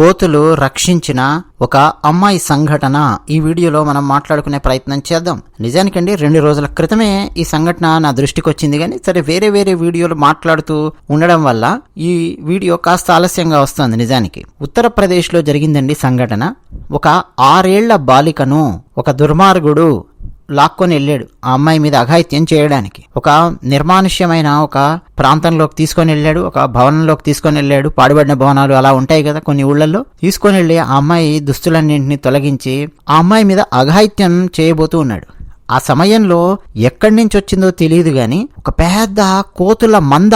కోతులు రక్షించిన ఒక అమ్మాయి సంఘటన. ఈ వీడియోలో మనం మాట్లాడుకునే ప్రయత్నం చేద్దాం. నిజానికండి రెండు రోజుల క్రితమే ఈ సంఘటన నా దృష్టికి వచ్చింది కానీ సరే వేరే వేరే వీడియోలు మాట్లాడుతూ ఉండడం వల్ల ఈ వీడియో కాస్త ఆలస్యంగా వస్తుంది నిజానికి. ఉత్తరప్రదేశ్లో జరిగిందండి సంఘటన. ఒక ఆరేళ్ళ బాలికను ఒక దుర్మార్గుడు లాక్కొని వెళ్ళాడు ఆ అమ్మాయి మీద అఘాయిత్యం చేయడానికి. ఒక నిర్మానుష్యమైన ఒక ప్రాంతంలోకి తీసుకొని వెళ్ళాడు ఒక భవనంలోకి తీసుకొని వెళ్ళాడు. పాడుబడిన భవనాలు అలా ఉంటాయి కదా కొన్ని ఊళ్ళల్లో. తీసుకొని వెళ్ళి ఆ అమ్మాయి దుస్తులన్నింటినీ తొలగించి ఆ అమ్మాయి మీద అఘాయిత్యం చేయబోతూ ఉన్నాడు. ఆ సమయంలో ఎక్కడి నుంచి వచ్చిందో తెలియదు గాని ఒక పెద్ద కోతుల మంద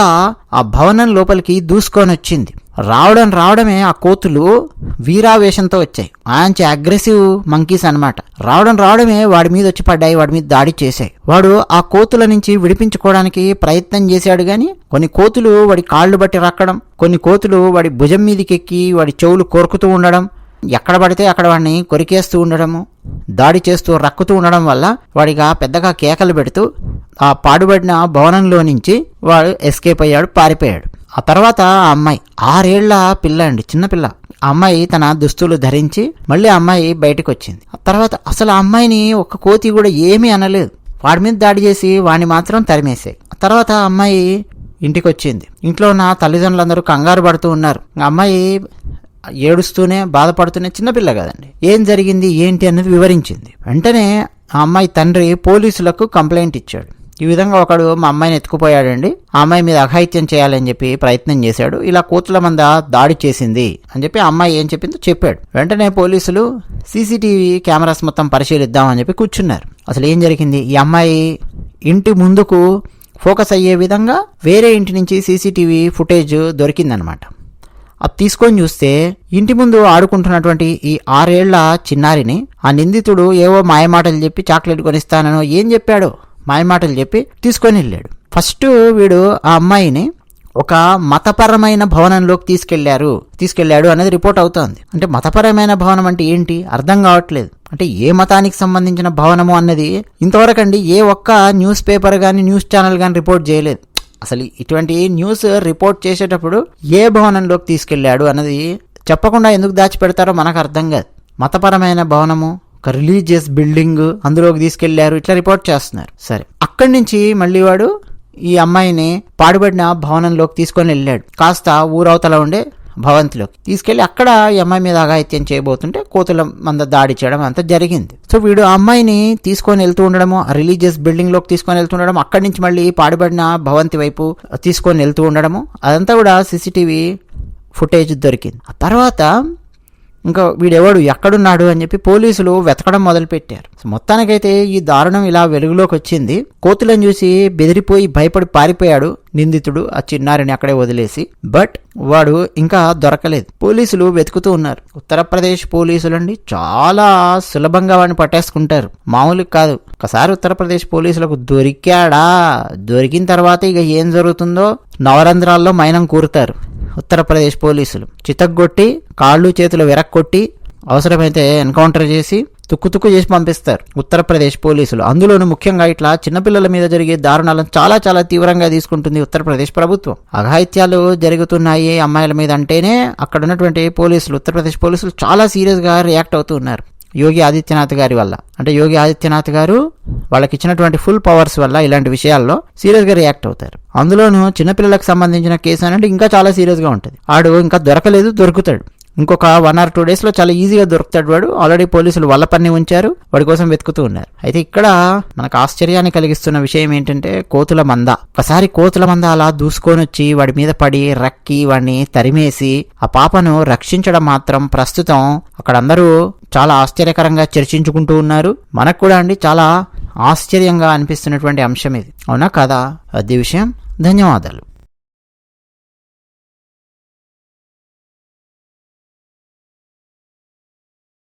ఆ భవనం లోపలికి దూసుకొని వచ్చింది. రావడం రావడమే ఆ కోతులు వీరావేశంతో వచ్చాయి. మంచి అగ్రెసివ్ మంకీస్ అన్నమాట. రావడం రావడమే వాడి మీద వచ్చి పడ్డాయి వాడి మీద దాడి చేశాయి. వాడు ఆ కోతుల నుంచి విడిపించుకోవడానికి ప్రయత్నం చేశాడు గాని కొన్ని కోతులు వాడి కాళ్ళు బట్టి రక్కడం కొన్ని కోతులు వాడి భుజం మీదకెక్కి వాడి చెవులు కొరుకుతూ ఉండడం ఎక్కడ పడితే అక్కడ వాడిని కొరికేస్తూ ఉండడము దాడి చేస్తూ రక్కుతూ ఉండడం వల్ల వాడిగా పెద్దగా కేకలు పెడుతూ ఆ పాడుబడిన భవనంలో నుంచి వాడు ఎస్కేప్ అయ్యాడు పారిపోయాడు. ఆ తర్వాత ఆ అమ్మాయి ఆరేళ్ళ పిల్ల అండి చిన్నపిల్ల ఆ అమ్మాయి తన దుస్తులు ధరించి మళ్ళీ ఆ అమ్మాయి బయటకు వచ్చింది ఆ తర్వాత అసలు ఆ అమ్మాయిని ఒక్క కోతి కూడా ఏమీ అనలేదు. వాడి మీద దాడి చేసి వాడిని మాత్రం తరిమేసాయి ఆ తర్వాత ఆ అమ్మాయి ఇంటికి వచ్చింది ఇంట్లో ఉన్న తల్లిదండ్రులందరూ కంగారు పడుతూ ఉన్నారు. ఆ అమ్మాయి ఏడుస్తూనే బాధపడుతూనే చిన్నపిల్ల కదండి. ఏం జరిగింది ఏంటి అన్నది వివరించింది. వెంటనే ఆ అమ్మాయి తండ్రి పోలీసులకు కంప్లైంట్ ఇచ్చాడు. ఈ విధంగా ఒకడు మా అమ్మాయిని ఎత్తుకుపోయాడండి. ఆ అమ్మాయి మీద అఘాయిత్యం చేయాలని చెప్పి ప్రయత్నం చేశాడు. ఇలా కోతుల మంద దాడి చేసింది అని చెప్పి అమ్మాయి ఏం చెప్పిందో చెప్పాడు. వెంటనే పోలీసులు సీసీటీవీ కెమెరాస్ మొత్తం పరిశీలిద్దామని చెప్పి కూర్చున్నారు. అసలు ఏం జరిగింది? ఈ అమ్మాయి ఇంటి ముందుకు ఫోకస్ అయ్యే విధంగా వేరే ఇంటి నుంచి సీసీటీవీ ఫుటేజ్ దొరికిందనమాట. అది తీసుకొని చూస్తే ఇంటి ముందు ఆడుకుంటున్నటువంటి ఈ ఆరేళ్ళ చిన్నారిని ఆ నిందితుడు ఏవో మాయమాటలు చెప్పి చాక్లెట్ కొనిస్తానో ఏం చెప్పాడో? మాయమాటలు చెప్పి తీసుకొని వెళ్ళాడు. ఫస్ట్ వీడు ఆ అమ్మాయిని ఒక మతపరమైన భవనంలోకి తీసుకెళ్ళారు. తీసుకెళ్ళాడు అనేది రిపోర్ట్ అవుతోంది. అంటే మతపరమైన భవనం అంటే ఏంటి? అర్థం కావట్లేదు. అంటే ఏ మతానికి సంబంధించిన భవనము అన్నది ఇంతవరకు అండి ఏ ఒక్క న్యూస్ పేపర్ కానీ న్యూస్ ఛానల్ కానీ రిపోర్ట్ చేయలేదు. అసలు ఇటువంటి న్యూస్ రిపోర్ట్ చేసేటప్పుడు ఏ భవనంలోకి తీసుకెళ్ళాడు అన్నది చెప్పకుండా ఎందుకు దాచిపెడతారో మనకు అర్థం కాదు. మతపరమైన భవనము ఒక రిలీజియస్ బిల్డింగ్ అందులోకి తీసుకెళ్ళారు ఇట్లా రిపోర్ట్ చేస్తున్నారు. సరే. అక్కడి నుంచి మళ్ళీ వాడు ఈ అమ్మాయిని పాడుబడిన భవనంలోకి తీసుకొని వెళ్ళాడు. కాస్త ఊరవతల ఉండే భవంతిలోకి. తీసుకెళ్ళి అక్కడ ఈ అమ్మాయి మీద అఘాయిత్యం చేయబోతుంటే కోతుల మంద దాడి చేయడం అంతా జరిగింది. సో వీడు ఆ అమ్మాయిని తీసుకొని వెళ్తూ ఉండడము ఆ రిలీజియస్ బిల్డింగ్లోకి తీసుకొని వెళ్తుండడం అక్కడి నుంచి మళ్ళీ పాడుబడిన భవంతి వైపు తీసుకొని వెళ్తూ ఉండడము అదంతా కూడా సీసీటీవీ ఫుటేజ్ దొరికింది. ఆ తర్వాత ఇంకా వీడెవడు? ఎక్కడున్నాడు? అని చెప్పి పోలీసులు వెతకడం మొదలుపెట్టారు. మొత్తానికైతే ఈ దారుణం ఇలా వెలుగులోకి వచ్చింది కోతులను చూసి బెదిరిపోయి భయపడి పారిపోయాడు నిందితుడు ఆ చిన్నారిని అక్కడే వదిలేసి. బట్ వాడు ఇంకా దొరకలేదు. పోలీసులు వెతుకుతూ ఉన్నారు. ఉత్తరప్రదేశ్ పోలీసులండి చాలా సులభంగా వాడిని పట్టేసుకుంటారు. మామూలు కాదు. ఒకసారి ఉత్తరప్రదేశ్ పోలీసులకు దొరికాడా? దొరికిన తర్వాత ఇక ఏం జరుగుతుందో నవరంధ్రాల్లో మైనం కూరుతారు. ఉత్తరప్రదేశ్ పోలీసులు. చితగ్గొట్టి కాళ్ళు చేతులు విరక్కొట్టి అవసరమైతే ఎన్కౌంటర్ చేసి తుక్కు తుక్కు చేసి పంపిస్తారు ఉత్తరప్రదేశ్ పోలీసులు. అందులోనూ ముఖ్యంగా ఇట్లా చిన్నపిల్లల మీద జరిగే దారుణాలను చాలా చాలా తీవ్రంగా తీసుకుంటుంది ఉత్తరప్రదేశ్ ప్రభుత్వం. అఘాయిత్యాలు జరుగుతున్నాయి అమ్మాయిల మీద అంటేనే అక్కడ ఉన్నటువంటి పోలీసులు ఉత్తరప్రదేశ్ పోలీసులు చాలా సీరియస్గా రియాక్ట్ అవుతూ ఉన్నారు. యోగి ఆదిత్యనాథ్ గారి వల్ల. అంటే యోగి ఆదిత్యనాథ్ గారు వాళ్ళకి ఇచ్చినటువంటి ఫుల్ పవర్స్ వల్ల ఇలాంటి విషయాల్లో సీరియస్గా రియాక్ట్ అవుతారు. అందులోనూ చిన్నపిల్లలకు సంబంధించిన కేసు అంటే ఇంకా చాలా సీరియస్గా ఉంటుంది. ఆడు ఇంకా దొరకలేదు దొరుకుతాడు. ఇంకొక వన్ ఆర్ టూ డేస్లో చాలా ఈజీగా దొరుకుతాడు వాడు. ఆల్రెడీ పోలీసులు వల్ల పని ఉంచారు. వాడి కోసం వెతుకుతూ ఉన్నారు. అయితే ఇక్కడ మనకు ఆశ్చర్యాన్ని కలిగిస్తున్న విషయం ఏంటంటే కోతుల మంద. ఒకసారి కోతుల మంద అలా దూసుకొని వచ్చి వాడి మీద పడి రక్కి వాడిని తరిమేసి ఆ పాపను రక్షించడం మాత్రం ప్రస్తుతం అక్కడ అందరూ చాలా ఆశ్చర్యకరంగా చర్చించుకుంటూ ఉన్నారు. మనకు కూడా అండి చాలా ఆశ్చర్యంగా అనిపిస్తున్నటువంటి అంశం ఇది. అవునా కదా? అది విషయం. ధన్యవాదాలు.